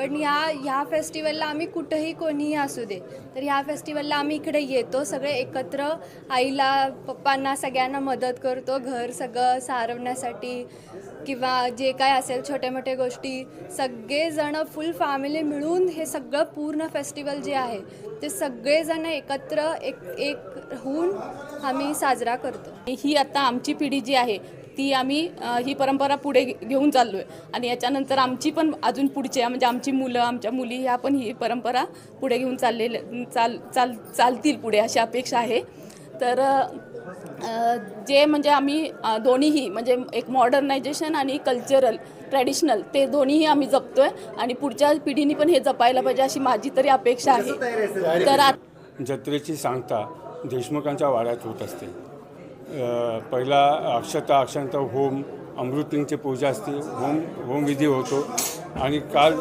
पण ह्या ह्या फेस्टिवलला आम्ही कुठंही कोणीही असू दे. तर ह्या फेस्टिवलला आम्ही इकडे येतो सगळे एकत्र आईला पप्पांना सगळ्यांना मदत करतो घर सगळं सारवण्यासाठी किंवा जे काय असेल छोट्या मोठ्या गोष्टी सगळेजणं फुल फॅमिली मिळून हे सगळं पूर्ण फेस्टिवल जे आहे ते सगळेजण एकत्र एक एक होऊन आम्ही साजरा करतो. ही आता आमची पिढी जी आहे ती आम्ही ही परंपरा पुढे घेऊन चाललो आहे आणि याच्यानंतर आमची पण अजून पुढचे म्हणजे आमची मुलं आमच्या मुली ह्या पण ही परंपरा पुढे घेऊन चाललेले चाल चाल चालतील पुढे अशी अपेक्षा आहे. तर जे म्हणजे आम्ही दोन्हीही म्हणजे एक मॉडर्नायझेशन आणि कल्चरल ट्रॅडिशनल ते दोन्हीही आम्ही जपतोय. आणि पुढच्या पिढीने पण हे जपायला पाहिजे अशी माझी तरी अपेक्षा आहे. तर आता जत्रेची सांगता देशमुखांच्या वाड्यात होत असते. पहिला अक्षता अक्षंत होम अमृतिंगची पूजा असते. होम होमविधी होतो. आणि काल